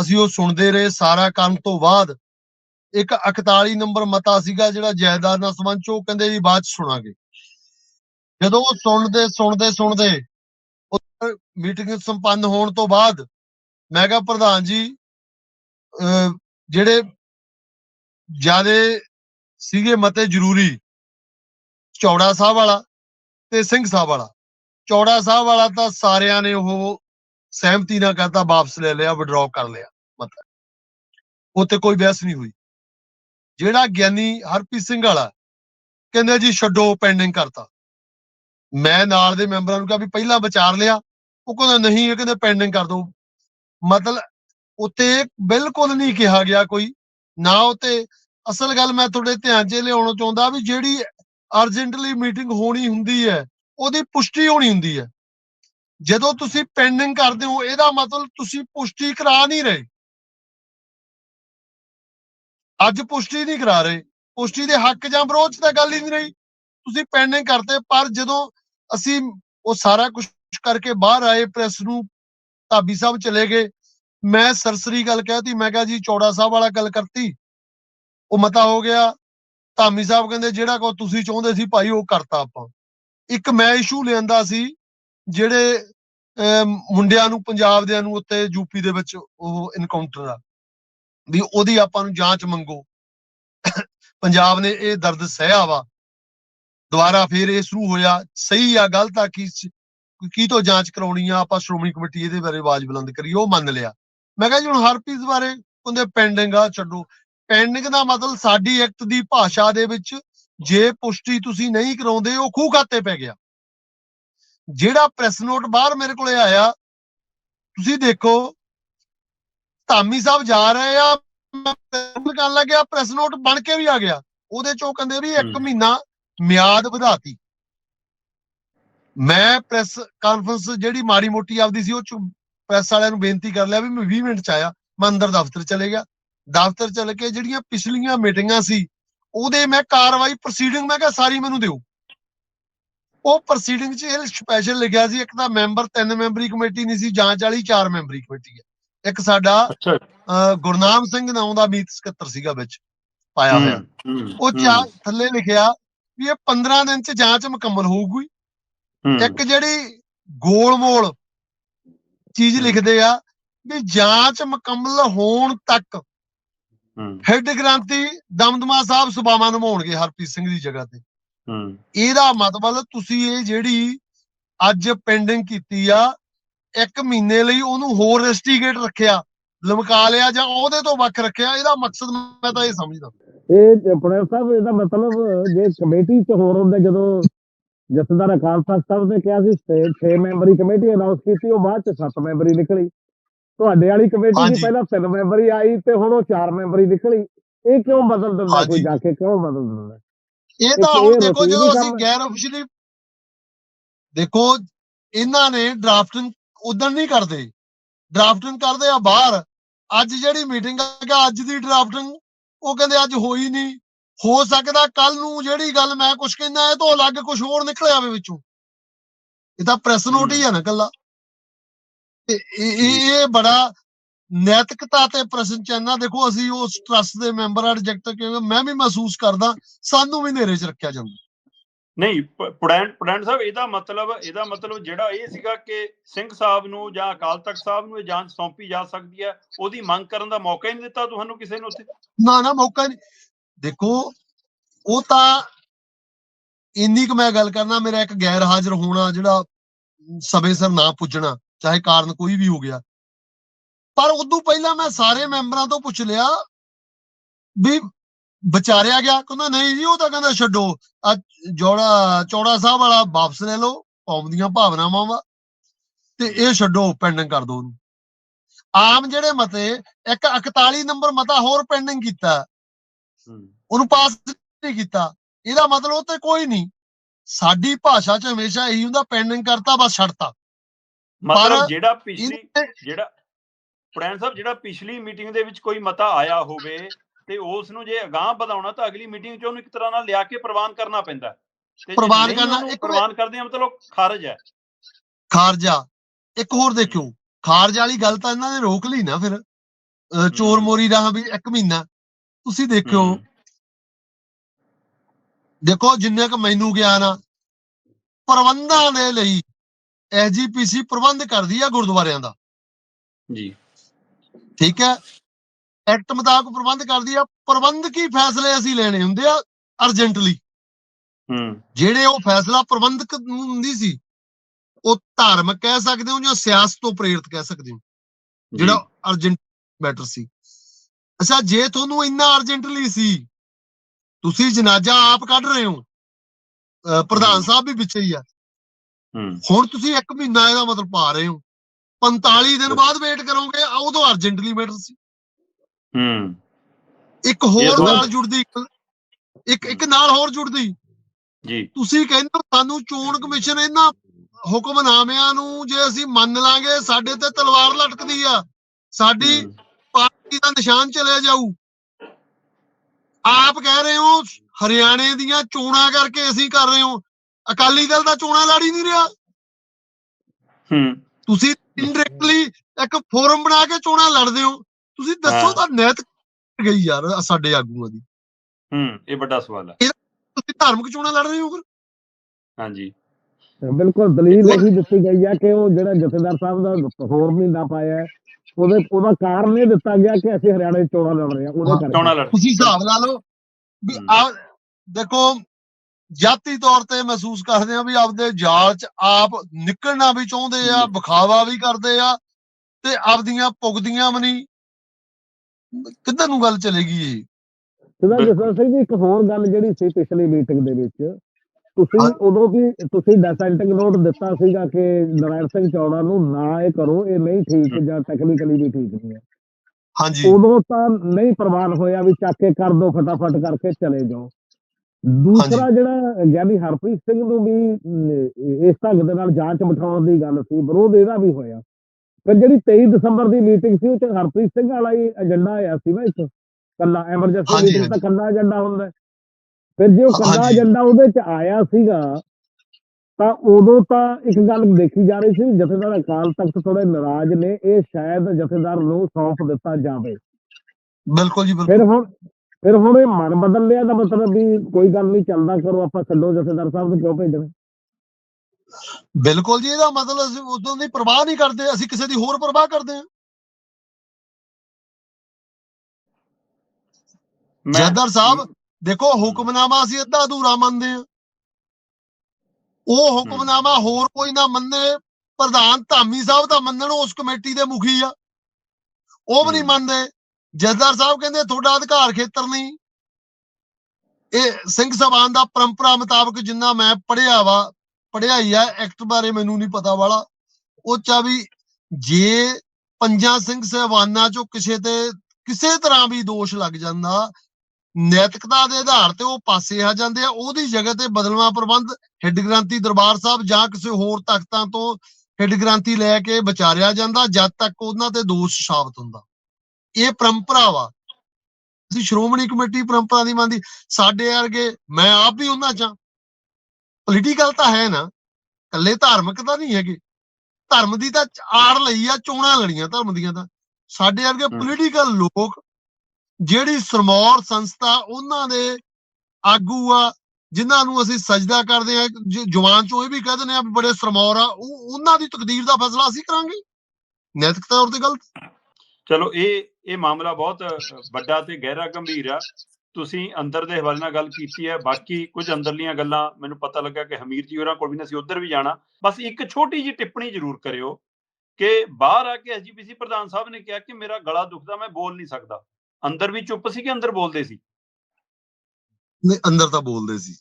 ਅਸੀਂ ਉਹ ਸੁਣਦੇ ਰਹੇ ਸਾਰਾ ਕਰਨ ਤੋਂ ਬਾਅਦ। ਇੱਕ 41 ਨੰਬਰ ਮਤਾ ਸੀਗਾ ਜਿਹੜਾ ਜਾਇਦਾਦ ਨਾਲ ਸੰਬੰਧ ਚ ਉਹ ਕਹਿੰਦੇ ਜੀ ਬਾਅਦ ਚ ਸੁਣਾਂਗੇ। ਜਦੋਂ ਉਹ ਸੁਣਦੇ ਸੁਣਦੇ ਸੁਣਦੇ ਮੀਟਿੰਗ ਸੰਪੰਨ ਹੋਣ ਤੋਂ ਬਾਅਦ ਮੈਂ ਕਿਹਾ, ਪ੍ਰਧਾਨ ਜੀ, ਅਹ ਜਿਹੜੇ ਜਿਆਦੇ ਸੀਗੇ ਮਤੇ ਜ਼ਰੂਰੀ, ਚੌੜਾ ਸਾਹਿਬ ਵਾਲਾ ਤੇ ਸਿੰਘ ਸਾਹਿਬ ਵਾਲਾ। ਚੌੜਾ ਸਾਹਿਬ ਵਾਲਾ ਤਾਂ ਸਾਰਿਆਂ ਨੇ ਉਹ ਸਹਿਮਤੀ ਨਾਲ ਕਰਤਾ ਵਾਪਸ ਲੈ ਲਿਆ ਵਿਡਰਾਅ ਕਰ ਲਿਆ, ਮਤਲਬ। ਉੱਥੇ ਕੋਈ ਬਹਿਸ ਨਹੀਂ ਹੋਈ। ਜਿਹੜਾ ਗਿਆਨੀ ਹਰਪ੍ਰੀਤ ਸਿੰਘ ਵਾਲਾ ਕਹਿੰਦਾ ਜੀ, ਛੱਡੋ ਪੈਂਡਿੰਗ ਕਰਤਾ। ਮੈਂ ਨਾਲ ਦੇ ਮੈਂਬਰਾਂ ਨੂੰ ਕਿਹਾ ਵੀ ਪਹਿਲਾਂ ਵਿਚਾਰ ਲਿਆ। ਉਹ ਕਹਿੰਦਾ, ਨਹੀਂ, ਇਹ ਕਹਿੰਦੇ ਪੈਂਡਿੰਗ ਕਰ ਦੋ। ਮਤਲਬ ਉੱਤੇ ਬਿਲਕੁਲ ਨਹੀਂ ਕਿਹਾ ਗਿਆ ਕੋਈ। ਨਾ ਉੱਤੇ ਅਸਲ ਗੱਲ ਮੈਂ ਤੁਹਾਡੇ ਧਿਆਨ 'ਚ ਇਹ ਲਿਆਉਣਾ ਚਾਹੁੰਦਾ ਵੀ ਜਿਹੜੀ ਅਰਜੈਂਟਲੀ ਮੀਟਿੰਗ ਹੋਣੀ ਹੁੰਦੀ ਹੈ, ਉਹਦੀ ਪੁਸ਼ਟੀ ਹੋਣੀ ਹੁੰਦੀ ਹੈ। ਜਦੋਂ ਤੁਸੀਂ ਪੈਂਡਿੰਗ ਕਰਦੇ ਹੋ, ਇਹਦਾ ਮਤਲਬ ਤੁਸੀਂ ਪੁਸ਼ਟੀ ਕਰਾ ਨਹੀਂ ਰਹੇ। ਅੱਜ ਪੁਸ਼ਟੀ ਨਹੀਂ ਕਰਾ ਰਹੇ। ਪੁਸ਼ਟੀ ਦੇ ਹੱਕ ਜਾਂ ਵਿਰੋਧ 'ਚ ਤਾਂ ਗੱਲ ਹੀ ਨਹੀਂ ਰਹੀ। ਤੁਸੀਂ ਪੈਂਡਿੰਗ ਕਰਤੇ ਪਰ ਜਦੋਂ ਅਸੀਂ ਉਹ ਸਾਰਾ ਕੁਝ ਕਰਕੇ ਬਾਹਰ ਆਏ ਪ੍ਰੈਸ ਨੂੰ, ਧਾਬੀ ਸਾਹਿਬ ਚਲੇ ਗਏ। ਮੈਂ ਸਰਸਰੀ ਗੱਲ ਕਹਿਤੀ, ਮੈਂ ਕਿਹਾ ਜੀ ਚੌੜਾ ਸਾਹਿਬ ਵਾਲਾ ਗੱਲ ਕਰਤੀ। ਉਹ ਮਤਾ ਹੋ ਗਿਆ। ਧਾਮੀ ਸਾਹਿਬ ਕਹਿੰਦੇ, ਜਿਹੜਾ ਕੋ ਤੁਸੀਂ ਚਾਹੁੰਦੇ ਸੀ ਭਾਈ ਉਹ ਕਰਤਾ ਆਪਾਂ। ਇੱਕ ਮੈਂ ਇਸ਼ੂ ਲਿਆਂਦਾ ਸੀ ਜਿਹੜੇ ਅਮ, ਮੁੰਡਿਆਂ ਨੂੰ ਪੰਜਾਬ ਦਿਆਂ ਨੂੰ ਉੱਤੇ ਯੂਪੀ ਦੇ ਵਿੱਚ ਉਹ ਇਨਕਾਊਂਟਰ ਆ। ਵੀ ਉਹਦੀ ਆਪਾਂ ਨੂੰ ਜਾਂਚ ਮੰਗੋ। ਪੰਜਾਬ ਨੇ ਇਹ ਦਰਦ ਸਹਿਆ ਵਾ। ਦੁਬਾਰਾ ਫੇਰ ਇਹ ਸ਼ੁਰੂ ਹੋਇਆ। ਸਹੀ ਆ ਗਲਤ ਆ ਕੀ ਕੀ ਤੋਂ ਜਾਂਚ ਕਰਾਉਣੀ ਆ? ਆਪਾਂ ਸ਼੍ਰੋਮਣੀ ਕਮੇਟੀ ਇਹਦੇ ਬਾਰੇ ਆਵਾਜ਼ ਬੁਲੰਦ ਕਰੀ ਉਹ ਮੰਨ ਲਿਆ। ਮੈਂ ਕਿਹਾ ਜੀ ਹੁਣ ਹਰਪੀਸ ਬਾਰੇ ਉਹਦੇ ਪੈਂਡਿੰਗ ਆ ਛੱਡੋ। ਪੈਂਡਿੰਗ ਦਾ ਮਤਲਬ ਸਾਡੀ ਐਕਟ ਦੀ ਭਾਸ਼ਾ ਦੇ ਵਿੱਚ ਜੇ ਪੁਸ਼ਟੀ ਤੁਸੀਂ ਨਹੀਂ ਕਰਾਉਂਦੇ ਉਹ ਖੂਹ ਖਾਤੇ ਪੈ ਗਿਆ। ਜਿਹੜਾ ਪ੍ਰੈਸ ਨੋਟ ਬਾਹਰ ਮੇਰੇ ਕੋਲੇ ਆਇਆ ਤੁਸੀਂ ਦੇਖੋ ਧਾਮੀ ਸਾਹਿਬ ਜਾ ਰਹੇ ਆ ਮੈਂ ਕਰਨ ਲੱਗਿਆ ਪ੍ਰੈਸ ਨੋਟ ਬਣ ਕੇ ਵੀ ਆ ਗਿਆ। ਉਹਦੇ ਚੋਂ ਕਹਿੰਦੇ ਵੀ ਇੱਕ। ਮਹੀਨਾ ਮਿਆਦ ਵਧਾਤੀ। ਮੈਂ ਪ੍ਰੈਸ ਕਾਨਫਰੰਸ ਜਿਹੜੀ ਮਾੜੀ ਮੋਟੀ ਆਪਦੀ ਸੀ ਉਹ ਚ ਪ੍ਰੈਸ ਵਾਲਿਆਂ ਨੂੰ ਬੇਨਤੀ ਕਰ ਲਿਆ ਵੀ ਮੈਂ 20 ਮਿੰਟ ਚ ਆਇਆ ਮੈਂ ਅੰਦਰ ਦਫ਼ਤਰ ਚਲੇ ਗਿਆ। ਦਫ਼ਤਰ ਚਲੇ ਕੇ ਜਿਹੜੀਆਂ ਪਿਛਲੀਆਂ ਮੀਟਿੰਗਾਂ ਸੀ ਉਹਦੇ ਮੈਂ ਕਾਰਵਾਈ ਪ੍ਰੋਸੀਡਿੰਗ ਮੈਂ ਕਿਹਾ ਸਾਰੀ ਮੈਨੂੰ ਦਿਓ। ਉਹ ਪ੍ਰੋਸੀਡਿੰਗ 'ਚ ਇਹ ਸਪੈਸ਼ਲ ਲਿਖਿਆ ਸੀ ਇੱਕ ਤਾਂ ਮੈਂਬਰ ਤਿੰਨ ਮੈਂਬਰੀ ਕਮੇਟੀ ਨਹੀਂ ਸੀ ਜਾਂਚ ਵਾਲੀ ਚਾਰ ਮੈਂਬਰੀ ਕਮੇਟੀ ਹੈ। ਇੱਕ ਸਾਡਾ ਗੁਰਨਾਮ ਸਿੰਘ ਨਾਮ ਦਾ ਮੀਤ ਸਕੱਤਰ ਸੀਗਾ ਵਿੱਚ ਪਾਇਆ ਹੋਇਆ। ਉਹ ਚਾ ਥੱਲੇ ਲਿਖਿਆ ਵੀ ਇਹ 15 ਦਿਨ 'ਚ ਜਾਂਚ ਮੁਕੰਮਲ ਹੋਊਗੀ। ਇੱਕ ਜਿਹੜੀ ਗੋਲ-ਮੋਲ ਚੀਜ਼ ਲਿਖਦੇ ਆ ਵੀ ਜਾਂਚ ਮੁਕੰਮਲ ਹੋਣ ਤੱਕ ਹੈੱਡ ਗ੍ਰੰਥੀ ਦਮਦਮਾ ਸਾਹਿਬ ਸੁਭਾਵਾਂ ਨਿਭਾਉਣਗੇ ਹਰਪ੍ਰੀਤ ਸਿੰਘ ਦੀ ਜਗ੍ਹਾ ਤੇ। ਇਹਦਾ ਮਤਲਬ ਤੁਸੀਂ ਇਹ ਜਿਹੜੀ ਅੱਜ ਪੈਂਡਿੰਗ ਕੀਤੀ ਆ ਇੱਕ ਮਹੀਨੇ ਲਈ ਉਹਨੂੰ ਹੋਰ ਰੈਸਟੀਗੇਟ ਰੱਖਿਆ ਲਮਕਾ ਲਿਆ ਜਾਂ ਉਹਦੇ ਤੋਂ ਵੱਖ ਰੱਖਿਆ ਇਹਦਾ ਮਕਸਦ ਮੈਂ ਤਾਂ ਇਹ ਸਮਝਦਾ। ਇਹ ਪੁਣੇ ਸਾਹਿਬ ਇਹਦਾ ਮਤਲਬ ਜੇ ਕਮੇਟੀ ਚ ਹੋਰ ਹੁੰਦੇ ਜਦੋਂ ਜਥੇਦਾਰ ਅਕਾਲ ਤਖਤ ਸਾਹਿਬ ਨੇ ਕਿਹਾ ਸੀ 6 ਮੈਂਬਰੀ ਕਮੇਟੀ ਅਨਾਉਂਸ ਕੀਤੀ ਉਹ ਬਾਅਦ ਚ 7 ਮੈਂਬਰੀ ਨਿਕਲੀ। ਤੁਹਾਡੇ ਵਾਲੀ ਕਮੇਟੀ। ਦੀ ਪਹਿਲਾਂ 3 ਮੈਂਬਰੀ ਆਈ ਤੇ ਹੁਣ ਉਹ 4 ਮੈਂਬਰੀ ਨਿਕਲੀ। ਇਹ ਕਿਉਂ ਬਦਲ ਦਿੰਦਾ ਕੋਈ। ਜਾ ਕੇ ਕਿਉਂ ਬਦਲ ਦਿੰਦਾ? ਇਹ ਤਾਂ ਹੁਣ ਦੇਖੋ ਜਦੋਂ ਅਸੀਂ। ਗੈਰ ਅਫੀਸ਼ੀਅਲੀ ਦੇਖੋ ਇਹਨਾਂ ਨੇ ਡਰਾਫਟਿੰਗ ਉਦੋਂ ਨਹੀਂ ਕਰਦੇ। ਡਰਾਫਟਿੰਗ ਕਰਦੇ ਆ ਬਾਹਰ। ਅੱਜ ਜਿਹੜੀ ਮੀਟਿੰਗ ਆ ਅੱਜ ਦੀ ਡਰਾਫਟਿੰਗ ਉਹ ਕਹਿੰਦੇ ਅੱਜ ਹੋਈ ਨਹੀਂ। ਹੋ ਸਕਦਾ ਕੱਲ ਨੂੰ ਜਿਹੜੀ ਗੱਲ ਮੈਂ ਕੁਝ ਕਹਿੰਦਾ ਇਹ ਤੋਂ ਅਲੱਗ ਕੁਝ ਹੋਰ ਨਿਕਲ ਆਵੇ ਵਿੱਚੋਂ। ਇਹ ਤਾਂ ਪ੍ਰੈਸ ਨੋਟ ਹੀ ਆ ਨਾ ਕੱਲਾ ਤੇ ਇਹ ਬੜਾ ਨੈਤਿਕਤਾ ਤੇ ਪ੍ਰਸ਼ਨ ਚਿੰਨ੍ਹ ਆ ਦੇਖੋ ਅਸੀਂ ਉਸ ਟਰਸਟ ਦੇ ਮੈਂਬਰ ਆ ਰਿਜੈਕਟ ਕਿਉਂਕਿ ਮੈਂ ਵੀ ਮਹਿਸੂਸ ਕਰਦਾ ਸਾਨੂੰ ਵੀ ਨੇਰੇ 'ਚ ਰੱਖਿਆ ਜਾਂਦਾ। ਨਹੀਂ ਪੁੜੈਂਟ ਪੁੜੈਂਟ ਸਾਹਿਬ ਇਹਦਾ ਮਤਲਬ ਇਹਦਾ ਮਤਲਬ ਜਿਹੜਾ ਇਹ ਸੀਗਾ ਕਿ ਸਿੰਘ ਸਾਹਿਬ ਨੂੰ ਜਾਂ ਅਕਾਲ ਤਖਤ ਸਾਹਿਬ ਨੂੰ ਇਹ ਜਾਂਚ ਸੌਂਪੀ ਜਾ ਸਕਦੀ ਹੈ ਉਹਦੀ ਮੰਗ ਕਰਨ ਦਾ ਮੌਕਾ ਹੀ ਨਹੀਂ ਦਿੱਤਾ ਤੁਹਾਨੂੰ ਕਿਸੇ ਨੂੰ ਉੱਥੇ? ਨਾ ਨਾ ਮੌਕਾ ਨਹੀਂ। ਦੇਖੋ ਉਹ ਤਾਂ ਇੰਨੀ ਕੁ ਮੈਂ ਗੱਲ ਕਰਨਾ ਮੇਰਾ ਇੱਕ ਗੈਰ ਹਾਜ਼ਰ ਹੋਣਾ ਜਿਹੜਾ ਸਮੇਂ ਸਿਰ ਨਾ ਪੁੱਜਣਾ ਚਾਹੇ ਕਾਰਨ ਕੋਈ ਵੀ ਹੋ ਗਿਆ ਪਰ ਉਦੋਂ ਪਹਿਲਾਂ ਮੈਂ ਸਾਰੇ ਮੈਂਬਰਾਂ ਤੋਂ ਪੁੱਛ ਲਿਆ ਵੀ ਵਿਚਾਰਿਆ ਗਿਆ ਕਹਿੰਦਾ ਨਹੀਂ ਜੀ ਉਹ ਤਾਂ ਕਹਿੰਦਾ ਛੱਡੋ। ਆ ਜੋੜਾ ਚੌੜਾ ਸਾਹਿਬ ਵਾਲਾ ਵਾਪਸ ਲੈ ਲਓ ਕੌਮ ਦੀਆਂ ਭਾਵਨਾਵਾਂ ਵਾ ਤੇ ਇਹ ਛੱਡੋ ਪੈਂਡਿੰਗ ਕਰ ਦਿਓ ਉਹਨੂੰ। ਆਮ ਜਿਹੜੇ ਮਤੇ ਇੱਕ 41 ਨੰਬਰ ਮਤਾ ਹੋਰ ਪੈਂਡਿੰਗ ਕੀਤਾ। ਉਹਨੂੰ ਪਾਸ ਨਹੀਂ ਕੀਤਾ। ਇਹਦਾ ਮਤਲਬ ਉਹ ਤੇ ਕੋਈ ਨਹੀਂ। ਸਾਡੀ ਭਾਸ਼ਾ 'ਚ ਹਮੇਸ਼ਾ ਇਹੀ ਹੁੰਦਾ ਪੈਂਡਿੰਗ ਕਰਤਾ ਬਸ ਛੱਡਤਾ। ਮਤਲਬ ਪਰ ਜਿਹੜਾ ਪਿਛਲੀ ਜਿਹੜਾ ਪੁੜੈਂਟ ਸਾਹਿਬ ਜਿਹੜਾ ਪਿਛਲੀ ਮੀਟਿੰਗ ਦੇ ਵਿੱਚ ਕੋਈ ਮਤਾ ਆਇਆ ਹੋਵੇ ਤੇ ਉਸ ਨੂੰ ਜੇ ਅਗਾਹ ਵਧਾਉਣਾ ਤਾਂ ਅਗਲੀ ਮੀਟਿੰਗ 'ਚ ਉਹਨੂੰ ਇੱਕ ਤਰ੍ਹਾਂ ਨਾਲ ਲਿਆ ਕੇ ਪ੍ਰਵਾਨ ਕਰਨਾ ਪੈਂਦਾ। ਪ੍ਰਵਾਨ ਕਰਨਾ, ਇੱਕ ਪ੍ਰਵਾਨ ਕਰਦੇ ਆ ਮਤਲਬ ਖਾਰਜ ਹੈ। ਖਾਰਜਾ। ਇੱਕ ਹੋਰ ਦੇਖਿਓ ਖਾਰਜ ਵਾਲੀ ਗੱਲ ਤਾਂ ਇਹਨਾਂ ਨੇ ਰੋਕ ਲਈ ਨਾ ਫਿਰ। ਚੋਰ ਮੋਰੀ ਰਾਹ ਵੀ ਇੱਕ ਮਹੀਨਾ। ਤੁਸੀਂ ਦੇਖਿਓ। ਦੇਖੋ ਜਿੰਨੇ ਕੁ ਮੈਨੂੰ ਗਿਆਨ ਆ ਪ੍ਰਬੰਧਾਂ ਦੇ ਲਈ ਐਸਜੀਪੀਸੀ ਪ੍ਰਬੰਧ ਕਰਦੀ ਆ ਗੁਰਦੁਆਰਿਆਂ ਦਾ। ਜੀ। ਠੀਕ ਹੈ? ਐਕਟ ਮੁਤਾਬਕ ਪ੍ਰਬੰਧ ਕਰਦੀ ਆ ਪ੍ਰਬੰਧਕੀ ਫੈਸਲੇ ਅਸੀਂ ਲੈਣੇ ਹੁੰਦੇ ਆ ਅਰਜੈਂਟਲੀ ਹੂੰ। ਜਿਹੜੇ ਉਹ ਫੈਸਲਾ ਪ੍ਰਬੰਧਕ ਨੂੰ ਹੁੰਦੀ ਸੀ ਉਹ ਧਾਰਮਿਕ ਕਹਿ ਸਕਦੇ ਹੋ ਜਾਂ ਸਿਆਸਤ ਤੋਂ ਪ੍ਰੇਰਿਤ ਕਹਿ ਸਕਦੇ ਹੋ? ਜਿਹੜਾ ਅਰਜੈਂਟ ਮੈਟਰ ਸੀ। ਅੱਛਾ ਜੇ ਤੁਹਾਨੂੰ ਇੰਨਾ ਅਰਜੈਂਟਲੀ ਸੀ ਤੁਸੀਂ ਜਨਾਜ਼ਾ ਆਪ ਕੱਢ ਰਹੇ ਹੋ। ਪ੍ਰਧਾਨ। ਸਾਹਿਬ ਵੀ ਵਿੱਚ ਹੀ ਆ। ਹੂੰ। ਹੁਣ ਤੁਸੀਂ 1 ਮਹੀਨਾ ਇਹਦਾ ਮਤਲਬ ਪਾ ਰਹੇ ਹੋ। 45 ਦਿਨ ਬਾਅਦ ਵੇਟ ਕਰੋਗੇ ਆ ਉਦੋਂ ਅਰਜੈਂਟਲੀ ਮੈਟਰ ਸੀ। ਹੂੰ। ਇੱਕ ਹੋਰ ਨਾਲ ਜੁੜਦੀ ਇੱਕ- ਇੱਕ ਨਾਲ ਹੋਰ ਜੁੜਦੀ। ਜੀ। ਤੁਸੀਂ ਕਹਿੰਦੇ ਸਾਨੂੰ ਚੋਣ ਕਮਿਸ਼ਨ ਇਹਨਾਂ ਹੁਕਮਨਾਮਿਆਂ ਨੂੰ ਜੇ ਅਸੀਂ ਮੰਨ ਲਾਂਗੇ ਸਾਡੇ ਤੇ ਤਲਵਾਰ ਲਟਕਦੀ ਆ। ਸਾਡੀ ਪਾਰਟੀ ਦਾ ਨਿਸ਼ਾਨ ਚਲੇ ਜਾਊ। ਆਪ ਕਹਿ ਰਹੇ ਹੋ ਹਰਿਆਣੇ ਦੀਆਂ ਚੋਣਾਂ ਕਰਕੇ ਅਸੀਂ ਕਰ ਰਹੇ ਹਾਂ। ਅਕਾਲੀ ਦਲ ਦਾ ਚੋਣਾਂ ਲੜ ਨਹੀਂ ਰਿਹਾ। ਹੂੰ। ਤੁਸੀਂ ਇਨਡਾਇਰੈਕਟਲੀ ਇੱਕ ਫੋਰਮ ਬਣਾ ਕੇ ਚੋਣਾਂ ਲੜਦੇ ਹੋ। ਤੁਸੀਂ ਦੱਸੋ। ਤਾਂ ਨੈਤ ਗਈ ਯਾਰ ਸਾਡੇ ਆਗੂਆਂ ਦੀ। ਹੂੰ ਇਹ ਵੱਡਾ ਸਵਾਲ ਹੈ ਤੁਸੀਂ ਧਾਰਮਿਕ ਚੋਣਾਂ ਲੜ ਰਹੇ ਹੋ ਫਿਰ? ਹਾਂਜੀ। ਬਿਲਕੁਲ ਦਲੀਲ ਇਹੀ ਦਿੱਤੀ ਗਈ ਹੈ ਕਿ ਉਹ ਜਿਹੜਾ ਜਥੇਦਾਰ ਸਾਹਿਬ ਦਾ ਹੋਰ ਮਹੀਨਾ ਪਾਇਆ ਉਹਦੇ ਉਹਦਾ ਕਾਰਨ ਇਹ ਦਿੱਤਾ ਗਿਆ ਕਿ ਅਸੀਂ ਹਰਿਆਣਾ ਦੀ ਚੋਣਾਂ ਲੜ ਰਹੇ ਹਾਂ ਉਹਦੇ ਕਰਕੇ ਚੋਣਾਂ ਲੜ ਤੁਸੀਂ ਹਿਸਾਬ ਲਾ ਲਓ ਵੀ। ਆ ਦੇਖੋ ਜਾਤੀ ਤੌਰ ਤੇ ਮਹਿਸੂਸ ਕਰਦੇ ਆ ਵੀ ਆਪਦੇ ਜਾਲ ਚ ਆਪ ਨਿਕਲਣਾ ਵੀ ਚਾਹੁੰਦੇ ਆ। ਵਿਖਾਵਾ ਵੀ ਕਰਦੇ ਆ ਤੇ ਆਪਦੀਆਂ ਪੁਗਦੀਆਂ ਵੀ ਨਹੀਂ ਕਿੱਧਰ ਨੂੰ ਗੱਲ ਚਲੇਗੀ ਇਹ ਬਿਲਕੁਲ। ਜਸਵੰਤ ਸਿੰਘ ਜੀ ਇੱਕ ਹੋਰ ਗੱਲ ਜਿਹੜੀ ਸੀ ਪਿਛਲੀ ਮੀਟਿੰਗ ਦੇ ਵਿੱਚ ਤੁਸੀਂ। ਉਦੋਂ ਵੀ ਤੁਸੀਂ ਡੈਸੈਂਟਿੰਗ ਨੋਟ ਦਿੱਤਾ ਸੀਗਾ ਕਿ ਨਰਾਇਣ ਸਿੰਘ ਚੌੜਾ ਨੂੰ ਨਾ ਇਹ ਕਰੋ ਇਹ ਨਹੀਂ ਠੀਕ ਜਾਂ ਟੈਕਨੀਕਲੀ ਵੀ ਠੀਕ ਨਹੀਂ ਹੈ ਹਾਂਜੀ ਉਦੋਂ ਤਾਂ ਨਹੀਂ ਪ੍ਰਵਾਨ ਹੋਇਆ ਵੀ ਚੱਕ ਕੇ ਕਰ ਦੋ ਫਟਾਫਟ ਕਰਕੇ ਚਲੇ ਜਾਓ ਦੂਸਰਾ ਜਿਹੜਾ ਗਿਆਨੀ ਹਰਪ੍ਰੀਤ ਸਿੰਘ ਨੂੰ ਵੀ ਇਸ ਢੰਗ ਦੇ ਨਾਲ ਜਾਂਚ ਬਿਠਾਉਣ ਦੀ ਗੱਲ ਸੀ ਵਿਰੋਧ ਇਹਦਾ ਵੀ ਹੋਇਆ। ਫਿਰ ਜਿਹੜੀ 23 ਦਸੰਬਰ ਦੀ ਮੀਟਿੰਗ ਸੀ ਉਹ ਚ ਹਰਪ੍ਰੀਤ ਸਿੰਘ ਵਾਲਾ ਹੀ ਏਜੰਡਾ ਆਇਆ ਸੀ ਨਾ ਇੱਕ। ਕੱਲਾ ਐਮਰਜੈਂਸੀ ਮੀਟਿੰਗ ਤਾਂ ਕੱਲਾ ਏਜੰਡਾ ਹੁੰਦਾ। ਫਿਰ ਜੇ ਉਹ ਕੱਲਾ। ਏਜੰਡਾ ਉਹਦੇ ਚ ਆਇਆ ਸੀਗਾ ਤਾਂ ਉਦੋਂ ਤਾਂ ਇੱਕ ਗੱਲ ਦੇਖੀ ਜਾ ਰਹੀ ਸੀ ਜਥੇਦਾਰ ਅਕਾਲ ਤਖਤ ਥੋੜੇ ਨਾਰਾਜ਼ ਨੇ ਇਹ ਸ਼ਾਇਦ ਜਥੇਦਾਰ ਨੂੰ ਸੌਂਪ ਦਿੱਤਾ ਜਾਵੇ। ਬਿਲਕੁਲ ਜੀ ਬਿਲਕੁਲ। ਫਿਰ ਹੁਣ ਫਿਰ ਹੁਣ ਇਹ ਮਨ ਬਦਲ ਲਿਆ ਦਾ ਮਤਲਬ ਵੀ ਕੋਈ ਗੱਲ ਨਹੀਂ ਚੱਲਦਾ ਕਰੋ ਆਪਾਂ ਛੱਡੋ ਜਥੇਦਾਰ ਸਾਹਿਬ ਨੂੰ ਕਿਉਂ ਭੇਜਣਾ? ਬਿਲਕੁਲ ਜੀ ਇਹਦਾ ਮਤਲਬ ਅਸੀਂ ਉਦੋਂ ਦੀ ਪਰਵਾਹ ਨਹੀਂ ਕਰਦੇ ਅਸੀਂ ਕਿਸੇ ਦੀ ਹੋਰ ਪਰਵਾਹ ਕਰਦੇ ਹਾਂ। ਮੈਂ ਜੈਦਰ ਸਾਹਿਬ ਦੇਖੋ ਹੁਕਮਨਾਮਾ ਅਸੀਂ ਅੱਧਾ ਅਧੂਰਾ ਮੰਨਦੇ ਹਾਂ। ਉਹ ਹੁਕਮਨਾਮਾ ਹੋਰ ਕੋਈ ਨਾ ਮੰਨੇ ਪ੍ਰਧਾਨ ਧਾਮੀ ਸਾਹਿਬ ਤਾਂ ਮੰਨਣ ਉਸ ਕਮੇਟੀ ਦੇ ਮੁਖੀ ਆ। ਉਹ ਵੀ ਨਹੀਂ। ਮੰਨਦੇ। ਜਥੇਦਾਰ ਸਾਹਿਬ ਕਹਿੰਦੇ ਤੁਹਾਡਾ ਅਧਿਕਾਰ ਖੇਤਰ ਨਹੀਂ। ਇਹ ਸਿੰਘ ਸਭਾਨ ਦਾ ਪਰੰਪਰਾ ਮੁਤਾਬਕ ਜਿੰਨਾ ਮੈਂ ਪੜਿਆ ਵਾ ਪੜਿਆ ਹੀ ਆ, ਐਕਟ ਬਾਰੇ ਮੈਨੂੰ ਨਹੀਂ ਪਤਾ ਵਾਲਾ। ਉਹ ਚਾ ਵੀ ਜੇ ਪੰਜਾਂ ਸਿੰਘ ਸਹਿਬਾਨਾਂ ਚੋਂ ਕਿਸੇ ਤੇ, ਕਿਸੇ ਤਰ੍ਹਾਂ ਵੀ ਦੋਸ਼ ਲੱਗ ਜਾਂਦਾ, ਨੈਤਿਕਤਾ ਦੇ ਆਧਾਰ ਤੇ ਉਹ ਪਾਸੇ ਆ ਜਾਂਦੇ ਆ, ਉਹਦੀ ਜਗ੍ਹਾ ਤੇ ਬਦਲਵਾ ਪ੍ਰਬੰਧ ਹਿੱਡ ਗ੍ਰਾਂਤੀ ਦਰਬਾਰ ਸਾਹਿਬ ਜਾਂ ਕਿਸੇ ਹੋਰ ਤਖਤਾਂ ਤੋਂ ਹਿੱਡ ਗ੍ਰਾਂਤੀ ਲੈ ਕੇ ਵਿਚਾਰਿਆ ਜਾਂਦਾ, ਜਦ ਤੱਕ ਉਹਨਾਂ ਤੇ ਦੋਸ਼ ਸਾਬਤ ਹੁੰਦਾ। ਇਹ ਪਰੰਪਰਾ ਵਾ। ਅਸੀਂ ਸ਼੍ਰੋਮਣੀ ਕਮੇਟੀ ਪਰੰਪਰਾ ਦੀ ਮੰਨਦੀ। ਸਾਡੇ ਵਰਗੇ ਮੈਂ ਆਪ ਵੀ ਉਹਨਾਂ ਚ ਪੋਲੀਟੀਕਲ ਤਾਂ ਹੈ ਨਾ। ਕੱਲੇ ਧਾਰਮਿਕ ਤਾਂ ਨਹੀਂ ਹੈਗੇ। ਧਰਮ ਦੀ ਤਾਂ ਆੜ ਲਈ ਆ ਚੋਣਾਂ ਲੜੀਆਂ ਧਰਮ ਦੀਆਂ ਤਾਂ। ਸਾਡੇ ਵਰਗੇ। ਪੋਲੀਟੀਕਲ ਲੋਕ ਜਿਹੜੀ ਸਰਮੌਰ ਸੰਸਥਾ ਉਹਨਾਂ ਦੇ ਆਗੂ ਆ ਜਿਨ੍ਹਾਂ ਨੂੰ ਅਸੀਂ ਸਜਦਾ ਕਰਦੇ ਆ ਜਵਾਨ ਚੋਂ ਇਹ ਵੀ ਕਹਿ ਦਿੰਦੇ ਆ ਬੜੇ ਸਰਮੌਰ ਆ ਉਹ ਉਹਨਾਂ ਦੀ ਤਕਦੀਰ ਦਾ ਫੈਸਲਾ ਅਸੀਂ ਕਰਾਂਗੇ। ਨੈਤਿਕ ਤੌਰ ਤੇ ਗਲਤ। ਚਲੋ ਇਹ ਇਹ ਮਾਮਲਾ ਬਹੁਤ ਵੱਡਾ ਤੇ ਗਹਿਰਾ ਗੰਭੀਰ ਆ। ਤੁਸੀਂ ਅੰਦਰ ਦੇ ਹਵਾਲੇ ਨਾਲ ਗੱਲ ਕੀਤੀ ਹੈ। ਬਾਕੀ ਕੁਝ ਅੰਦਰਲੀਆਂ ਗੱਲਾਂ ਮੈਨੂੰ ਪਤਾ ਲੱਗਾ ਕਿ ਹਮੀਰ ਜੀ ਹੋਰਾਂ ਕੋਲ ਵੀ ਨਹੀਂ ਸੀ ਉੱਧਰ ਵੀ ਜਾਣਾ। ਬਸ ਇੱਕ ਛੋਟੀ ਜਿਹੀ ਟਿੱਪਣੀ ਜ਼ਰੂਰ ਕਰਿਓ ਕਿ ਬਾਹਰ ਆ ਕੇ ਐਸਜੀਪੀਸੀ ਪ੍ਰਧਾਨ ਸਾਹਿਬ ਨੇ ਕਿਹਾ ਕਿ ਮੇਰਾ ਗਲਾ ਦੁਖਦਾ, ਮੈਂ ਬੋਲ ਨਹੀਂ ਸਕਦਾ। ਅੰਦਰ ਵੀ ਚੁੱਪ ਸੀ ਕਿ ਅੰਦਰ ਬੋਲਦੇ ਸੀ? ਨਹੀਂ, ਅੰਦਰ ਤਾਂ ਬੋਲਦੇ ਸੀ।